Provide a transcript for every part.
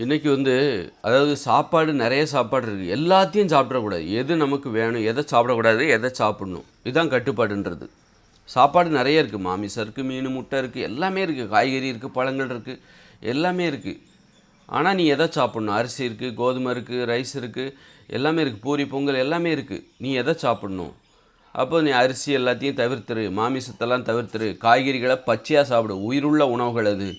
இன்றைக்கி வந்து அதாவது சாப்பாடு நிறைய சாப்பாடு இருக்குது எல்லாத்தையும் சாப்பிடக்கூடாது. எது நமக்கு வேணும் எதை சாப்பிடக்கூடாது எதை சாப்பிடணும். இதுதான் கட்டுப்பாடுன்றது. சாப்பாடு நிறைய இருக்குது மாமிசம் இருக்குது மீன் முட்டை இருக்குது எல்லாமே இருக்குது காய்கறி இருக்குது பழங்கள் இருக்குது எல்லாமே இருக்குது ஆனால் நீ எதை சாப்பிட்ணும்? அரிசி இருக்குது கோதுமை இருக்குது ரைஸ் இருக்குது எல்லாமே இருக்குது பூரி பொங்கல் எல்லாமே இருக்குது நீ எதை சாப்பிட்ணும்? அப்போ நீ அரிசி எல்லாத்தையும் தவிர்த்துரு மாமிசத்தெல்லாம் தவிர்த்துரு. காய்கறிகளை பச்சையாக சாப்பிடு. உயிருள்ள உணவுகள் அது.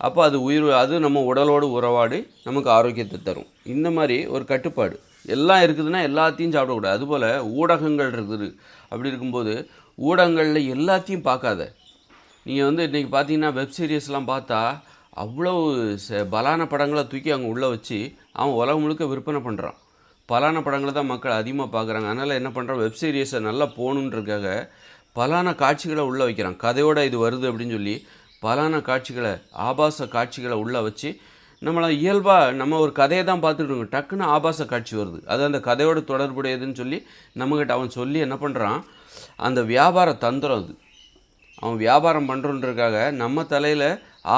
அப்போ அது உயிர் அது நம்ம உடலோடு உறவாடி நமக்கு ஆரோக்கியத்தை தரும். இந்த மாதிரி ஒரு கட்டுப்பாடு. எல்லாம் இருக்குதுன்னா எல்லாத்தையும் சாப்பிடக்கூடாது. அதுபோல் ஊடகங்கள் இருக்குது. அப்படி இருக்கும்போது ஊடகங்களில் எல்லாத்தையும் பார்க்காத. நீங்கள் வந்து இன்றைக்கி பார்த்தீங்கன்னா வெப் சீரியஸ்லாம் பார்த்தா அவ்வளோ ச பலான படங்களை தூக்கி அவங்க உள்ளே வச்சு அவன் உலகம் முழுக்க விற்பனை பண்ணுறான் பலான படங்களை தான் மக்கள் அதிகமாக பார்க்குறாங்க. அதனால் என்ன பண்ணுறான் வெப் சீரியஸை நல்லா போகணுன்றதுக்காக பலான காட்சிகளை உள்ளே வைக்கிறான். கதையோட இது வருது அப்படின்னு சொல்லி பலான காட்சிகளை ஆபாச காட்சிகளை உள்ளே வச்சு நம்மளை இயல்பாக நம்ம ஒரு கதையை தான் பார்த்துட்டு இருக்கோம். டக்குன்னு ஆபாச காட்சி வருது. அது அந்த கதையோட தொடர்புடையதுன்னு சொல்லி நம்மக்கிட்ட அவன் சொல்லி என்ன பண்ணுறான் அந்த வியாபார தந்திரம் அது. அவன் வியாபாரம் பண்ணுறோன்றக்காக நம்ம தலையில்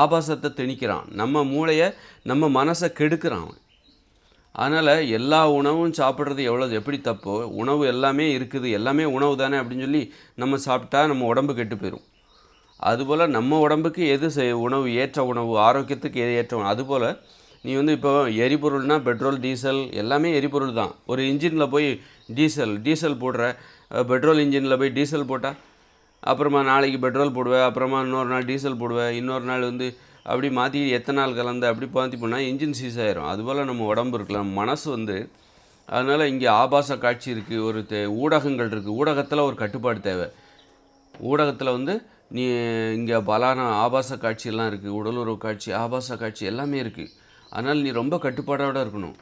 ஆபாசத்தை திணிக்கிறான். நம்ம மூளையை நம்ம மனசை கெடுக்கிறான் அவன். அதனால் எல்லா உணவும் சாப்பிட்றது எவ்வளோ எப்படி தப்போ உணவு எல்லாமே இருக்குது. எல்லாமே உணவு தானே அப்படின்னு சொல்லி நம்ம சாப்பிட்டா நம்ம உடம்பு கெட்டு போயிடும் அதுபோல் நம்ம உடம்புக்கு எது உணவு ஏற்ற உணவு ஆரோக்கியத்துக்கு எது ஏற்ற உணவு அதுபோல் நீ வந்து இப்போ எரிபொருள்னால் பெட்ரோல் டீசல் எல்லாமே எரிபொருள் தான். ஒரு இன்ஜினில் போய் டீசல் டீசல் போடுற பெட்ரோல் இன்ஜினில் போய் டீசல் போட்டால் அப்புறமா நாளைக்கு பெட்ரோல் போடுவேன் அப்புறமா இன்னொரு நாள் டீசல் போடுவேன் இன்னொரு நாள் வந்து அப்படி மாற்றி எத்தனை நாள் கலந்து அப்படி மாற்றி போனால் இன்ஜின் சீஸ் ஆயிரும். அதுபோல் நம்ம உடம்பு இருக்கலாம் மனசு வந்து அதனால் இங்கே ஆபாச காட்சி இருக்குது ஒரு தே ஊடகங்கள் இருக்குது ஊடகத்தில் ஒரு கட்டுப்பாடு தேவை. ஊடகத்தில் வந்து நீ இங்கே பலான ஆபாச காட்சியெல்லாம் இருக்குது உடலுறவு காட்சி ஆபாச காட்சி எல்லாமே இருக்குது அதனால் நீ ரொம்ப கட்டுப்பாடோட இருக்கணும்.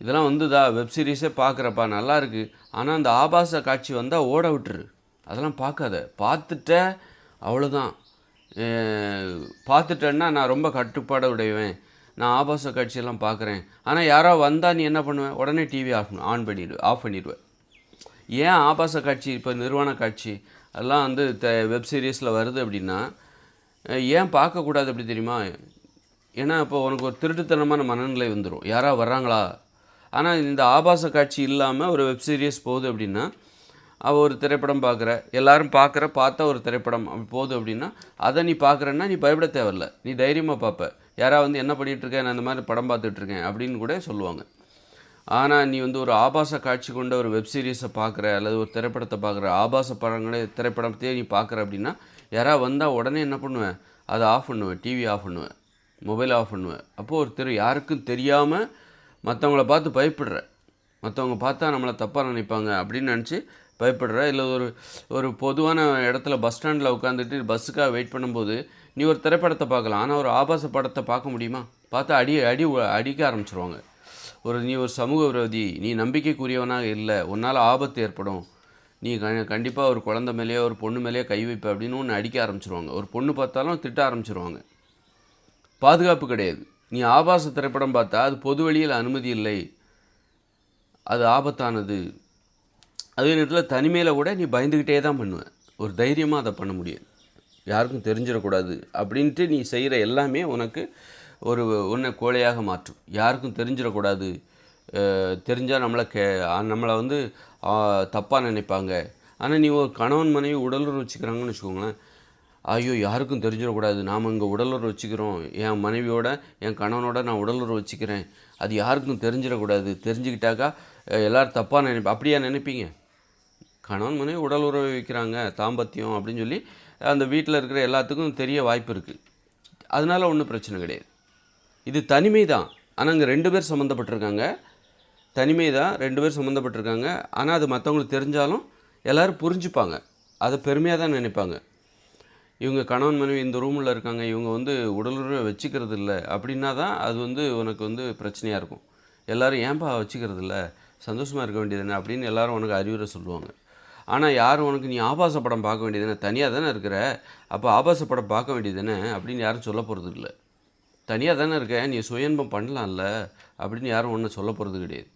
இதெல்லாம் வந்துதா? வெப் சீரிஸே பார்க்குறப்பா நல்லாருக்கு ஆனால் அந்த ஆபாச காட்சி வந்தால் ஓட விட்டுரு. அதெல்லாம் பார்க்காத பார்த்துட்ட அவ்வளோதான் பார்த்துட்டேன்னா நான் ரொம்ப கட்டுப்பாட உடைவேன். நான் ஆபாச காட்சியெல்லாம் பார்க்குறேன் ஆனால் யாரோ வந்தால் நீ என்ன பண்ணுவேன் உடனே டிவி ஆஃப் ஆன் பண்ணிடுவேன் ஆஃப் பண்ணிடுவேன் ஏன் ஆபாச காட்சி இப்போ நிர்வாண காட்சி? அதெல்லாம் வந்து த வெப் சீரிஸில் வருது அப்படின்னா ஏன் பார்க்கக்கூடாது அப்படி தெரியுமா? ஏன்னா இப்போ உனக்கு ஒரு திருட்டுத்தனமான மனநிலை வந்துடும் யாராக வர்றாங்களா? ஆனால் இந்த ஆபாச காட்சி இல்லாமல் ஒரு வெப் சீரிஸ் போகுது அப்படின்னா அவள் ஒரு திரைப்படம் பார்க்குற எல்லாரும் பார்க்குற பார்த்தா ஒரு திரைப்படம் அப்படி போகுது அப்படின்னா அதை நீ பார்க்குறன்னா நீ பயப்பட தேவையில்ல. நீ தைரியமாக பார்ப்ப. யாராவது வந்து என்ன பண்ணிகிட்ருக்கேன் இருக்க நான் இந்த மாதிரி படம் பார்த்துட்ருக்கேன் அப்படின்னு கூட சொல்லுவாங்க. ஆனால் நீ வந்து ஒரு ஆபாச காட்சி கொண்ட ஒரு வெப் சீரிஸை பார்க்குற அல்லது ஒரு திரைப்படத்தை பார்க்குற ஆபாச படங்களே திரைப்படத்தையே நீ பார்க்குற அப்படின்னா யாராவது வந்தால் உடனே என்ன பண்ணுவேன் அதை ஆஃப் பண்ணுவேன் டிவி ஆஃப் பண்ணுவேன் மொபைல் ஆஃப் பண்ணுவேன் அப்போது ஒரு தெரு யாருக்கும் தெரியாமல் மற்றவங்கள பார்த்து பயப்படுற. மற்றவங்க பார்த்தா நம்மளை தப்பாக நினைப்பாங்க அப்படின்னு நினச்சி பயப்படுற. இல்லை ஒரு ஒரு பொதுவான இடத்துல பஸ் ஸ்டாண்டில் உட்காந்துட்டு பஸ்ஸுக்காக வெயிட் பண்ணும்போது நீ ஒரு திரைப்படத்தை பார்க்கலாம். ஆனால் ஒரு ஆபாச படத்தை பார்க்க முடியுமா? பார்த்தா அடி அடி அடிக்க ஆரம்பிச்சிருவாங்க. ஒரு நீ ஒரு சமூக விரோதி நீ நம்பிக்கைக்குரியவனாக இல்லை உன்னால் ஆபத்து ஏற்படும். நீ க கண்டிப்பாக ஒரு குழந்தை மேலேயோ ஒரு பொண்ணு மேலேயோ கை வைப்ப அப்படின்னு ஒன்று அடிக்க ஆரம்பிச்சிருவாங்க. ஒரு பொண்ணு பார்த்தாலும் திட்ட ஆரம்பிச்சிருவாங்க. பாதுகாப்பு கிடையாது. நீ ஆபாச திரைப்படம் பார்த்தா அது பொது வெளியில் அனுமதி இல்லை. அது ஆபத்தானது. அதே நேரத்தில் தனிமையில் கூட நீ பயந்துக்கிட்டே தான் பண்ணுவேன் ஒரு தைரியமாக அதை பண்ண முடியாது. யாருக்கும் தெரிஞ்சிடக்கூடாது. அப்படின்ட்டு நீ செய்கிற எல்லாமே உனக்கு ஒரு உன்னை கோழையாக மாற்றும். யாருக்கும் தெரிஞ்சிடக்கூடாது. தெரிஞ்சால் நம்மளை கே நம்மளை வந்து தப்பாக நினைப்பாங்க. ஆனால் நீ ஒரு கணவன் மனைவி உடலுறவு வச்சுக்கிறாங்கன்னு வச்சுக்கோங்களேன். ஐயோ யாருக்கும் தெரிஞ்சிடக்கூடாது. நாம் இங்கே உடலுறவு வச்சுக்கிறோம். என் மனைவியோட என் கணவனோட நான் உடலுறவு வச்சுக்கிறேன். அது யாருக்கும் தெரிஞ்சிடக்கூடாது. தெரிஞ்சுக்கிட்டாக்கா எல்லோரும் தப்பாக நினைப்ப அப்படியா நினைப்பீங்க? கணவன் மனைவி உடல் வைக்கிறாங்க தாம்பத்தியம் அப்படின்னு சொல்லி அந்த வீட்டில் இருக்கிற எல்லாத்துக்கும் தெரிய வாய்ப்பு இருக்குது அதனால் ஒன்றும் பிரச்சனை கிடையாது. இது தனிமை தான் ஆனால் இங்கே ரெண்டு பேர் சம்மந்தப்பட்டிருக்காங்க தனிமை தான் ரெண்டு பேர் சம்மந்தப்பட்டிருக்காங்க ஆனால் அது மற்றவங்களுக்கு தெரிஞ்சாலும் எல்லாரும் புரிஞ்சுப்பாங்க. அதை பெருமையாக தான் நினைப்பாங்க. இவங்க கணவன் மனைவி இந்த ரூமில் இருக்காங்க இவங்க வந்து உடலுறவை வச்சுக்கிறது இல்லை அப்படின்னா தான் அது வந்து உனக்கு வந்து பிரச்சனையாக இருக்கும். எல்லோரும் ஏன்பா வச்சுக்கிறது இல்லை சந்தோஷமாக இருக்க வேண்டியதுன்னு அப்படின்னு எல்லாரும் உனக்கு அறிவுரை சொல்லுவாங்க. ஆனால் யாரும் உனக்கு நீ ஆபாச படம் பார்க்க வேண்டியதுதானே தனியாக தானே இருக்கிற? அப்போ ஆபாச படம் பார்க்க வேண்டியதுதானே அப்படின்னு யாரும் சொல்ல போகிறது இல்லை தனியாக தானே இருக்க நீ சுயன்பம் பண்ணலாம்ல அப்படின்னு யாரும் ஒன்றும் சொல்ல போகிறது கிடையாது.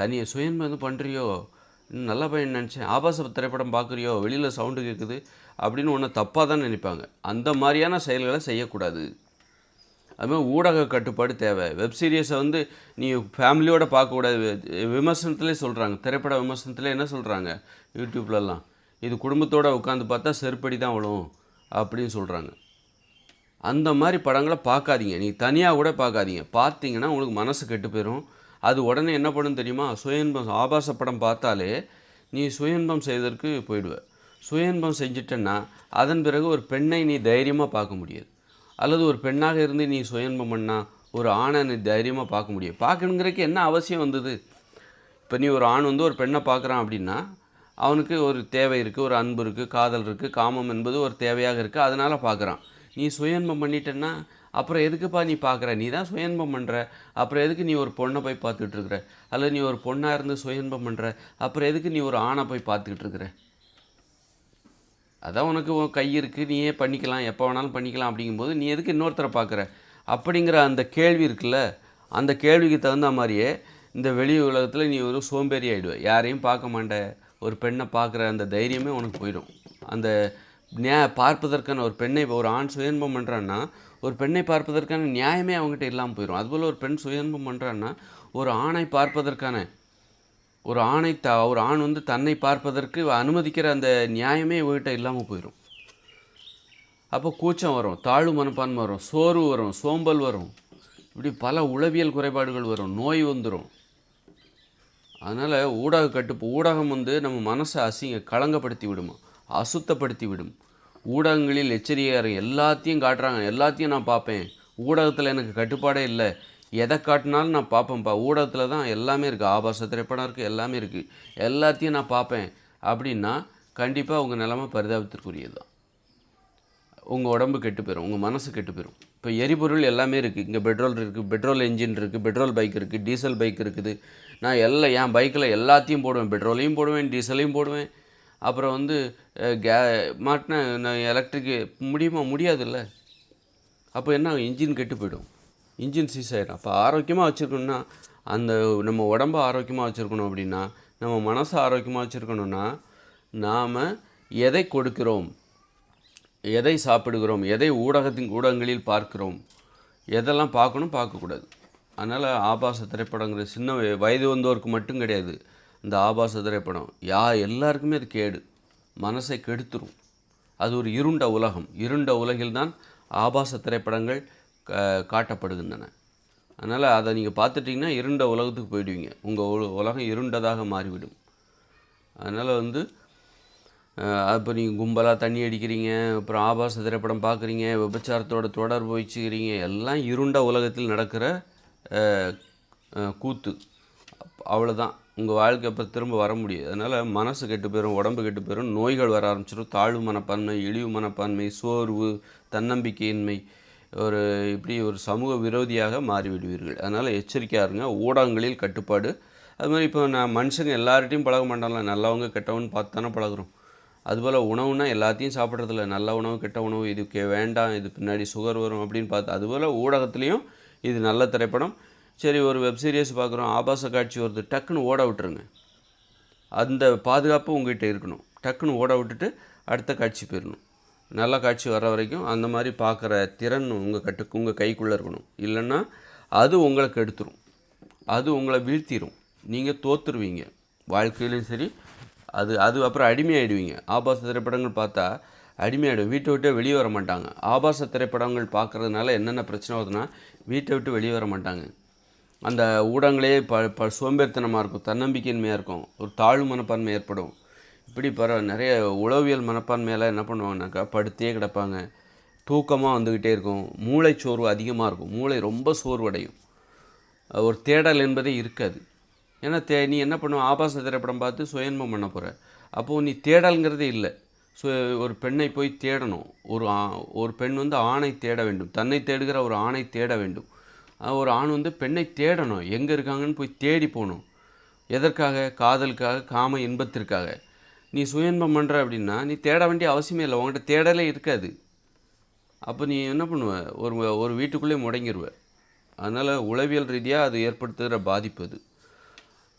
தனியாக சுயன்பம் எதுவும் பண்ணுறியோ இன்னும் நல்ல பையன் நினச்சேன். ஆபாச திரைப்படம் பார்க்குறியோ? வெளியில் சவுண்டு கேட்குது அப்படின்னு ஒன்று தப்பாக தான் நினைப்பாங்க. அந்த மாதிரியான செயல்களை செய்யக்கூடாது. அதுமாதிரி ஊடக கட்டுப்பாடு தேவை. வெப் சீரியஸை வந்து நீ ஃபேமிலியோடு பார்க்கக்கூடாது. விமர்சனத்திலே சொல்கிறாங்க திரைப்பட விமர்சனத்திலே என்ன சொல்கிறாங்க யூடியூப்லலாம் இது குடும்பத்தோடு உட்காந்து பார்த்தா செருப்படி தான் விழும் அப்படின்னு சொல்கிறாங்க அந்த மாதிரி படங்களை பார்க்காதீங்க. நீங்கள் தனியாக கூட பார்க்காதீங்க. பார்த்தீங்கன்னா உங்களுக்கு மனசு கெட்டு போயிடும் அது உடனே என்ன பண்ணும் தெரியுமா? சுயன்பம் ஆபாச படம் பார்த்தாலே நீ சுயன்பம் செய்வதற்கு போயிடுவ. சுயன்பம் செஞ்சிட்டன்னா அதன் பிறகு ஒரு பெண்ணை நீ தைரியமாக பார்க்க முடியாது. அல்லது ஒரு பெண்ணாக இருந்து நீ சுயன்பம் பண்ணால் ஒரு ஆணை நீ தைரியமாக பார்க்க முடியும் பார்க்கணுங்கிறதுக்கு என்ன அவசியம் வந்தது? இப்போ நீ ஒரு ஆண் வந்து ஒரு பெண்ணை பார்க்குறான் அப்படின்னா அவனுக்கு ஒரு தேவை இருக்குது ஒரு அன்பு இருக்குது காதல் இருக்குது காமம் என்பது ஒரு தேவையாக இருக்குது அதனால் பார்க்குறான். நீ சுயன்பம் பண்ணிட்டேன்னா அப்புறம் எதுக்குப்பா நீ பார்க்குற? நீ தான் சுயன்பம் பண்ணுற அப்புறம் எதுக்கு நீ ஒரு பொண்ணை போய் பார்த்துக்கிட்டு இருக்கிற? அல்லது நீ ஒரு பொண்ணாக இருந்து சுயன்பம் பண்ணுற அப்புறம் எதுக்கு நீ ஒரு ஆணை போய் பார்த்துக்கிட்டு இருக்கிற? அதான் உனக்கு உன் கை இருக்குது நீயே பண்ணிக்கலாம். எப்போ வேணாலும் பண்ணிக்கலாம் அப்படிங்கும்போது நீ எதுக்கு இன்னொருத்தரை பார்க்குற? அப்படிங்கிற அந்த கேள்வி இருக்குல்ல அந்த கேள்விக்கு தகுந்த மாதிரியே இந்த வெளி உலகத்தில் நீ ஒரு சோம்பேறி ஆகிடுவ யாரையும் பார்க்க மாட்ட. ஒரு பெண்ணை பார்க்குற அந்த தைரியமே உனக்கு போயிடும். அந்த நியா பார்ப்பதற்கான ஒரு பெண்ணை இப்போ ஒரு ஆண் சுயன்பம் பண்ணுறான்னா ஒரு பெண்ணை பார்ப்பதற்கான நியாயமே அவங்ககிட்ட இல்லாமல் போயிடும் அதுபோல் ஒரு பெண் சுயன்பம் பண்ணுறான்னா ஒரு ஆணை பார்ப்பதற்கான ஒரு ஆணை த ஒரு ஆண் வந்து தன்னை பார்ப்பதற்கு அனுமதிக்கிற அந்த நியாயமே இவகிட்ட இல்லாமல் போயிடும் அப்போ கூச்சம் வரும் தாழ்வு மனப்பான்மை வரும் சோர்வு வரும் சோம்பல் வரும். இப்படி பல உளவியல் குறைபாடுகள் வரும் நோய் வந்துடும் அதனால் ஊடக கட்டுப்பு ஊடகம் வந்து நம்ம மனசை அசிங்க களங்கப்படுத்தி விடுமா? அசுத்தப்படுத்தி விடும் ஊடகங்களில் எச்சரிக்கையாக எல்லாத்தையும் காட்டுறாங்க. எல்லாத்தையும் நான் பார்ப்பேன். ஊடகத்தில் எனக்கு கட்டுப்பாடே இல்லை. எதை காட்டினாலும் நான் பார்ப்பேன்ப்பா ஊடகத்தில் தான் எல்லாமே இருக்குது ஆபாச திரைப்படம் இருக்குது எல்லாமே இருக்குது எல்லாத்தையும் நான் பார்ப்பேன். அப்படின்னா கண்டிப்பாக உங்கள் நிலமை பரிதாபத்திற்குரியது தான் உங்கள் உடம்பு கெட்டு போயிடும் உங்கள் மனசு கெட்டு போயிடும் இப்போ எரிபொருள் எல்லாமே இருக்குது இங்கே பெட்ரோல் இருக்குது பெட்ரோல் என்ஜின் இருக்குது பெட்ரோல் பைக் இருக்குது டீசல் பைக் இருக்குது. நான் எல்லாம் என் பைக்கில் எல்லாத்தையும் போடுவேன். பெட்ரோலையும் போடுவேன். டீசலையும் போடுவேன். அப்புறம் வந்து கே மாட்டின எலக்ட்ரிக்கு முடியுமா முடியாதுல்ல? அப்போ என்ன இன்ஜின் கெட்டு போயிடும். இன்ஜின் சீஸ் ஆகிடும் அப்போ ஆரோக்கியமாக வச்சுருக்கணும்னா அந்த நம்ம உடம்ப ஆரோக்கியமாக வச்சுருக்கணும் அப்படின்னா நம்ம மனசை ஆரோக்கியமாக வச்சுருக்கணும்னா நாம் எதை கொடுக்கிறோம்? எதை சாப்பிடுகிறோம்? எதை ஊடகத்தின் ஊடகங்களில் பார்க்கிறோம்? எதெல்லாம் பார்க்கணும்? பார்க்கக்கூடாது. அதனால் ஆபாச திரைப்படங்கிற சின்ன வயது வந்தோருக்கு மட்டும் கிடையாது. இந்த ஆபாச திரைப்படம் யா எல்லாருக்குமே அது கேடு. மனசை கெடுத்துரும். அது ஒரு இருண்ட உலகம். இருண்ட உலகில்தான் ஆபாச திரைப்படங்கள் காட்டப்படுகின்றன. அதனால் அதை நீங்கள் பார்த்துட்டிங்கன்னா இருண்ட உலகத்துக்கு போயிடுவீங்க. உங்கள் உலகம் இருண்டதாக மாறிவிடும். அதனால் வந்து அப்போ நீங்கள் கும்பலாக தண்ணி அடிக்கிறீங்க அப்புறம் ஆபாச திரைப்படம் பார்க்குறீங்க விபச்சாரத்தோட தொடர்பு வச்சுக்கிறீங்க. எல்லாம் இருண்ட உலகத்தில் நடக்கிற கூத்து. அவ்வளோதான் உங்கள் வாழ்க்கை அப்புறம் திரும்ப வர முடியாது. அதனால் மனசு கெட்டு போயிடும் உடம்பு கெட்டு போயிடும் நோய்கள் வர ஆரம்பிச்சிடும் தாழ்வு மனப்பான்மை இழிவு மனப்பான்மை சோர்வு தன்னம்பிக்கையின்மை ஒரு இப்படி ஒரு சமூக விரோதியாக மாறிவிடுவீர்கள். அதனால் எச்சரிக்கையாக இருங்க. ஊடகங்களில் கட்டுப்பாடு. அது மாதிரி இப்போ நான் மனுஷங்க எல்லார்ட்டையும் பழக மாட்டாங்களா நல்லவங்க கெட்டவன்னு பார்த்து தானே பழகுறோம். அதுபோல் உணவுனா எல்லாத்தையும் சாப்பிட்றதில்ல நல்ல உணவு கெட்ட உணவு இது வேண்டாம் இது பின்னாடி சுகர் வரும் அப்படின்னு பார்த்து அதுபோல் ஊடகத்துலேயும் இது நல்ல திரைப்படம். சரி ஒரு வெப் சீரிஸ் பார்க்குறோம். ஆபாச காட்சி வருது. டக்குன்னு ஓட விட்டுருங்க. அந்த பாதுகாப்பு உங்கள்கிட்ட இருக்கணும். டக்குன்னு ஓட விட்டுட்டு அடுத்த காட்சி போயிடணும். நல்ல காட்சி வர வரைக்கும் அந்த மாதிரி பார்க்குற திறன் உங்கள் கட்டுக்கு உங்கள் கைக்குள்ளே இருக்கணும். இல்லைன்னா அது உங்களை கெடுத்துரும். அது உங்களை வீழ்த்திடும் நீங்கள் தோத்துருவீங்க. வாழ்க்கையிலையும் சரி அது அது அப்புறம் அடிமையாயிடுவீங்க. ஆபாச திரைப்படங்கள் பார்த்தா அடிமையாயிடும். வீட்டை விட்டு வெளியே வர மாட்டாங்க. ஆபாச திரைப்படங்கள் பார்க்குறதுனால என்னென்ன பிரச்சனை வருதுன்னா வீட்டை விட்டு வெளியே வர மாட்டாங்க. அந்த ஊடகங்களே ப ப சோம்பேறித்தனமாக இருக்கும் தன்னம்பிக்கையின்மையாக இருக்கும் ஒரு தாழ்வு மனப்பான்மை ஏற்படும். இப்படி பர நிறைய உளவியல் மனப்பான்மையெல்லாம் என்ன பண்ணுவாங்கனாக்கா படுத்தே கிடப்பாங்க. தூக்கமாக வந்துக்கிட்டே இருக்கும். மூளை சோர்வு அதிகமாக இருக்கும். மூளை ரொம்ப சோர்வடையும். ஒரு தேடல் என்பதே இருக்காது. ஏன்னா தே நீ என்ன பண்ணுவ? ஆபாச திரைப்படம் பார்த்து சுயன்பம் பண்ண போகிற அப்போது நீ தேடல்ங்கிறதே இல்லை. ஸோ ஒரு பெண்ணை போய் தேடணும். ஒரு ஆ- ஒரு பெண் வந்து ஆணை தேட வேண்டும். தன்னை தேடுகிற ஒரு ஆணை தேட வேண்டும். ஒரு ஆண் வந்து பெண்ணை தேடணும். எங்கே இருக்காங்கன்னு போய் தேடி போகணும். எதற்காக? காதலுக்காக? காம இன்பத்திற்காக. நீ சுயன்பம் பண்ணுற அப்படின்னா நீ தேட வேண்டிய அவசியமே இல்லை. உங்கள்கிட்ட தேடலே இருக்காது. அப்போ நீ என்ன பண்ணுவ? ஒரு ஒரு வீட்டுக்குள்ளே முடங்கிடுவ அதனால் உளவியல் ரீதியாக அது ஏற்படுத்துகிற பாதிப்பு அது.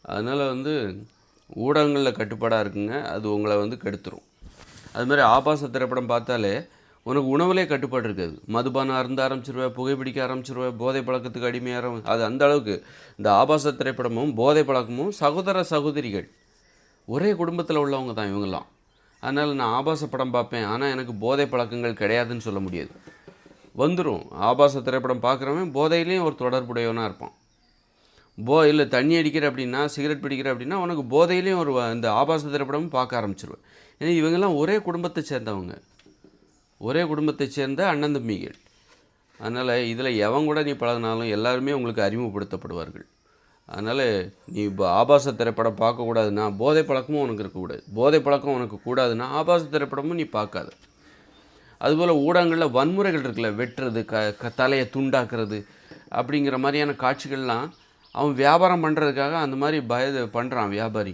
அதனால் வந்து ஊடகங்களில் கட்டுப்பாடாக இருக்குங்க. அது உங்களை வந்து கெடுத்துரும். அது மாதிரி ஆபாச திரைப்படம் பார்த்தாலே உனக்கு உணவுலே கட்டுப்பாடு இருக்காது. மதுபானம் அருந்த ஆரம்பிச்சிருவேன் புகைப்பிடிக்க ஆரம்பிச்சிருவேன் போதை பழக்கத்துக்கு அடிமையாக அது அந்த அளவுக்கு. இந்த ஆபாச திரைப்படமும் போதை பழக்கமும் சகோதர சகோதரிகள். ஒரே குடும்பத்தில் உள்ளவங்க தான் இவங்கெல்லாம். அதனால் நான் ஆபாச படம் பார்ப்பேன். ஆனால் எனக்கு போதை பழக்கங்கள் கிடையாதுன்னு சொல்ல முடியாது. வந்துடும் ஆபாச திரைப்படம் பார்க்குறவன் போதையிலையும் ஒரு தொடர்புடையவனாக இருப்பான். போ இல்லை தண்ணி அடிக்கிற அப்படின்னா சிகரெட் பிடிக்கிற அப்படின்னா உனக்கு போதையிலையும் ஒரு இந்த ஆபாச திரைப்படமும் பார்க்க ஆரம்பிச்சிருவேன் ஏன்னா இவங்கெல்லாம் ஒரே குடும்பத்தை சேர்ந்தவங்க. ஒரே குடும்பத்தை சேர்ந்த அண்ணன் தம்பிகள். அதனால் இதில் எவன் கூட நீ பழகினாலும் எல்லாருமே உங்களுக்கு அறிமுகப்படுத்தப்படுவார்கள். அதனால் நீ இப்போ ஆபாச திரைப்படம் பார்க்கக்கூடாதுன்னா போதை பழக்கமும் உனக்கு இருக்கக்கூடாது. போதை பழக்கம் உனக்கு கூடாதுன்னா ஆபாச திரைப்படமும் நீ பார்க்காத. அதுபோல் ஊடகங்களில் வன்முறைகள் இருக்குல்ல வெட்டுறது க க தலையை துண்டாக்குறது அப்படிங்கிற மாதிரியான காட்சிகள்லாம் அவன் வியாபாரம் பண்ணுறதுக்காக அந்த மாதிரி பய பண்ணுறான் வியாபாரி.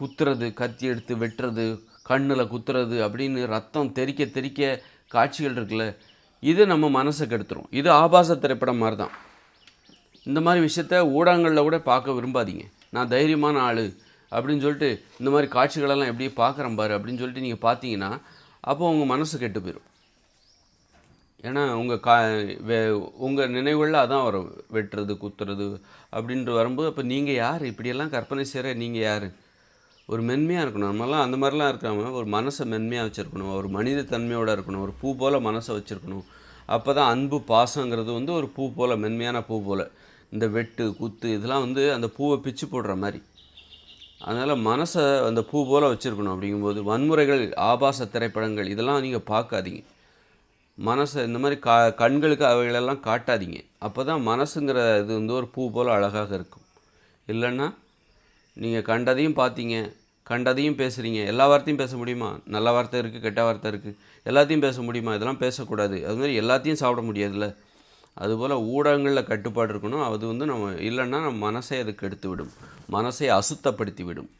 குத்துறது கத்தி எடுத்து வெட்டுறது கண்ணில் குத்துறது அப்படின்னு ரத்தம் தெறிக்க தெறிக்க காட்சிகள் இருக்குல்ல இது நம்ம மனசை கெடுத்துரும். இது ஆபாச திரைப்படம் மாதிரி தான் இந்த மாதிரி விஷயத்த ஊடகங்களில் கூட பார்க்க விரும்பாதீங்க. நான் தைரியமான ஆள் அப்படின்னு சொல்லிட்டு இந்த மாதிரி காட்சிகளெல்லாம் எப்படி பார்க்குறேன் பாரு அப்படின்னு சொல்லிட்டு நீங்கள் பார்த்தீங்கன்னா அப்போ உங்கள் மனசு கெட்டு போயிடும் ஏன்னா உங்கள் கா வே உங்கள் நினைவுகளில் அதான் வரும். வெட்டுறது குத்துறது அப்படின்ட்டு வரும்போது அப்போ நீங்கள் யார்? இப்படியெல்லாம் கற்பனை செய்கிற நீங்கள் யார்? ஒரு மென்மையாக இருக்கணும். நம்மலாம் அந்த மாதிரிலாம் இருக்காம ஒரு மனசை மென்மையாக வச்சுருக்கணும். ஒரு மனித தன்மையோடு இருக்கணும். ஒரு பூ போல் மனசை வச்சுருக்கணும். அப்போ தான் அன்பு பாசங்கிறது வந்து ஒரு பூ போல் மென்மையான பூ போல். இந்த வெட்டு குத்து இதெல்லாம் வந்து அந்த பூவை பிச்சு போடுற மாதிரி. அதனால் மனசை அந்த பூ போல் வச்சுருக்கணும் அப்படிங்கும்போது வன்முறைகள் ஆபாச திரைப்படங்கள் இதெல்லாம் நீங்கள் பார்க்காதீங்க. மனசை இந்த மாதிரி கா கண்களுக்கு அவைகளெல்லாம் காட்டாதீங்க. அப்போ தான் மனசுங்கிற இது வந்து ஒரு பூ போல் அழகாக இருக்கும். இல்லைன்னா நீங்கள் கண்டதையும் பார்த்தீங்க கண்டதையும் பேசுகிறீங்க எல்லா வார்த்தையும் பேச முடியுமா? நல்ல வார்த்தை இருக்குது கெட்ட வார்த்தை இருக்குது எல்லாத்தையும் பேச முடியுமா? இதெல்லாம் பேசக்கூடாது. அது மாதிரி எல்லாத்தையும் சாப்பிட முடியாதுல்ல. அதுபோல் ஊடகங்களில் கட்டுப்பாடு இருக்கணும். அது வந்து நம்ம இல்லைன்னா நம்ம மனசை அது கெடுத்து விடும் மனசை அசுத்தப்படுத்தி விடும்